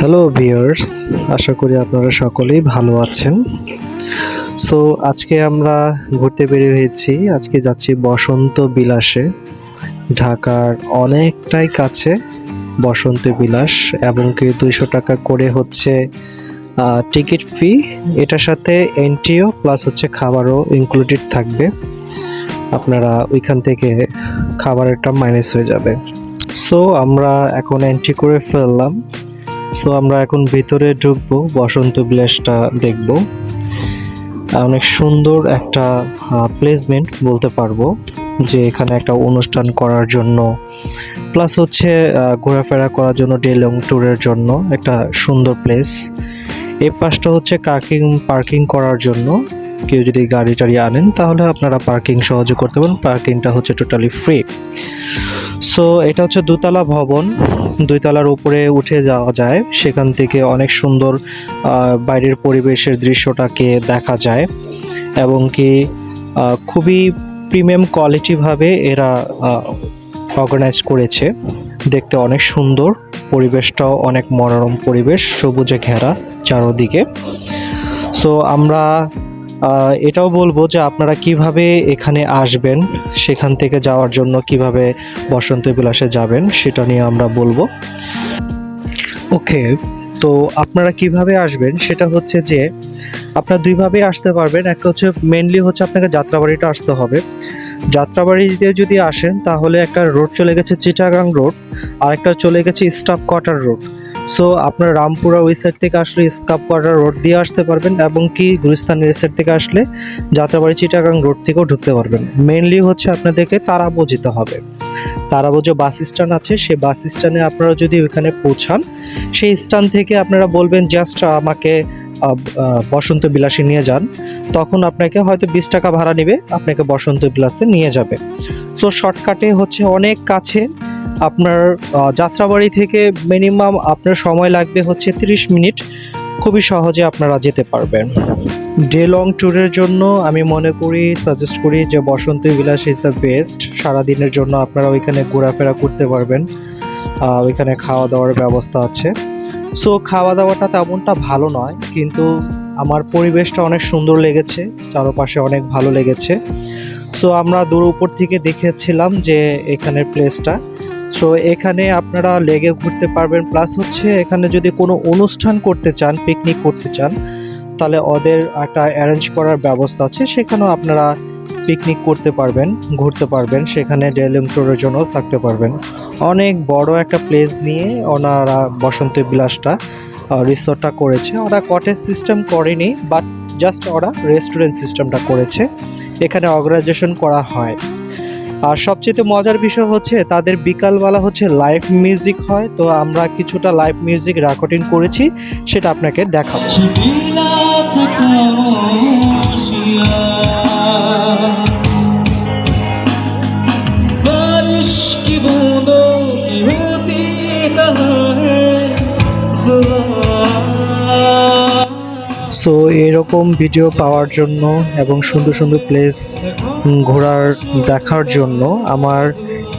Hello viewers আশা করি আপনারা সকলেই ভালো আছেন। সো আজকে আমরা ঘুরতে বেরিয়ে হয়েছি। আজকে যাচ্ছি বসন্ত বিলাসে। ঢাকার অনেকটাই কাছে বসন্ত বিলাস এবং কি দুইশো টাকা করে হচ্ছে টিকিট ফি এটার সাথে এন্ট্রিও প্লাস হচ্ছে খাবারও ইনক্লুডেড থাকবে। আপনারা ওইখান থেকে খাবারেরটা মাইনাস হয়ে যাবে। সো আমরা এখন এন্ট্রি করে ফেললাম। সো আমরা এখন ভিতরে ঢুকবো, বসন্ত বিলাসটা দেখব। অনেক সুন্দর একটা প্লেসমেন্ট বলতে পারব যে এখানে একটা অনুষ্ঠান করার জন্য। প্লাস হচ্ছে ঘোরাফেরা করার জন্য ডে লং ট্যুরের জন্য একটা সুন্দর প্লেস এই পাশটা হচ্ছে কার্কিং পার্কিং করার জন্য। কেউ যদি গাড়ি টাড়ি আনেন তাহলে আপনারা পার্কিং সহজে করতে পারেন। পার্কিংটা হচ্ছে টোটালি ফ্রি সো এটা হচ্ছে দুতলা ভবন। দুইতলার উপরে উঠে যাওয়া যায়। সেখান থেকে অনেক সুন্দর বাইরের পরিবেশের দৃশ্যটাকে দেখা যায় এবং কি খুবই প্রিমিয়াম কোয়ালিটিভাবে এরা অর্গানাইজ করেছে। দেখতে অনেক সুন্দর, পরিবেশটাও অনেক মনোরম পরিবেশ, সবুজে ঘেরা চারোদিকে। সো আমরা এটাও বলব যে আপনারা কীভাবে এখানে আসবেন, সেখান থেকে যাওয়ার জন্য কীভাবে বসন্ত বিলাসে যাবেন, সেটা নিয়ে আমরা বলব। ওকে, তো আপনারা কীভাবে আসবেন সেটা হচ্ছে যে, আপনারা দুইভাবে আসতে পারবেন। একটা হচ্ছে মেনলি হচ্ছে আপনাকে যাত্রাবাড়িটা আসতে হবে। যাত্রাবাড়িতে যদি আসেন তাহলে একটা রোড চলে গেছে চিটাগাং রোড আর একটা চলে গেছে স্টাফ কোয়ার্টার রোড সো আপনার রামপুরা ওই সাইড থেকে আসলে স্কাপ কোয়ার্টার রোড দিয়ে আসতে পারবেন এবং কি গুলিস্তানের সাইড থেকে আসলে যাত্রাবাড়ি চিটাগাং রোড থেকেও ঢুকতে পারবেন। মেনলি হচ্ছে আপনাদেরকে তারাবো যেতে হবে। তারাবো যে বাস স্ট্যান্ড আছে সেই বাস স্ট্যান্ডে আপনারা যদি ওইখানে পৌঁছান, সেই স্থান থেকে আপনারা বলবেন জাস্ট আমাকে বসন্ত বিলাসে নিয়ে যান। তখন আপনাকে হয়তো বিশ টাকা ভাড়া নেবে, আপনাকে বসন্ত বিলাসে নিয়ে যাবে। সো শর্টকাটে হচ্ছে অনেক কাছে আপনার যাত্রাবাড়ি থেকে মিনিমাম আপনার সময় লাগবে হচ্ছে 30 মিনিট। খুবই সহজে আপনারা যেতে পারবেন। ডে লং ট্যুরের জন্য আমি মনে করি সাজেস্ট করি যে বসন্ত বিলাস ইজ দ্য বেস্ট সারাদিনের জন্য আপনারা ওইখানে ঘোরাফেরা করতে পারবেন। ওইখানে খাওয়া দাওয়ার ব্যবস্থা আছে। সো খাওয়া দাওয়াটা তেমনটা ভালো নয়, কিন্তু আমার পরিবেশটা অনেক সুন্দর লেগেছে, চারপাশে অনেক ভালো লেগেছে। সো আমরা দূর উপর থেকে দেখেছিলাম যে এখানের প্লেসটা সো এখানে আপনারা লেগে ঘুরতে পারবেন। প্লাস হচ্ছে এখানে যদি কোনো অনুষ্ঠান করতে চান পিকনিক করতে চান, তাহলে ওদের একটা অ্যারেঞ্জ করার ব্যবস্থা আছে। সেখানেও আপনারা পিকনিক করতে পারবেন, ঘুরতে পারবেন। সেখানে ডেলিং ট্যুরের জন্য থাকতে পারবেন। অনেক বড় একটা প্লেস নিয়ে ওনারা বসন্ত বিলাসটা রিসোর্টটা করেছে। ওরা কটেজ সিস্টেম করেনি বাট জাস্ট ওরা রেস্টুরেন্ট সিস্টেমটা করেছে। এখানে অর্গানাইজেশন করা হয়। আর সবচেয়ে মজার বিষয় হচ্ছে, তাদের বিকালবেলা হচ্ছে লাইভ মিউজিক হয়। তো আমরা কিছুটা লাইভ মিউজিক রেকর্ডিং করেছি, সেটা আপনাকে দেখাবো। সো এরকম ভিডিও পাওয়ার জন্য এবং সুন্দর সুন্দর প্লেস ঘোরার দেখার জন্য আমার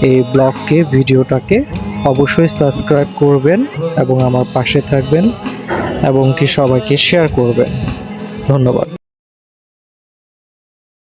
এই ব্লগকে ভিডিওটাকে অবশ্যই সাবস্ক্রাইব করবেন এবং আমার পাশে থাকবেন এবং কি সবাইকে শেয়ার করবেন। ধন্যবাদ।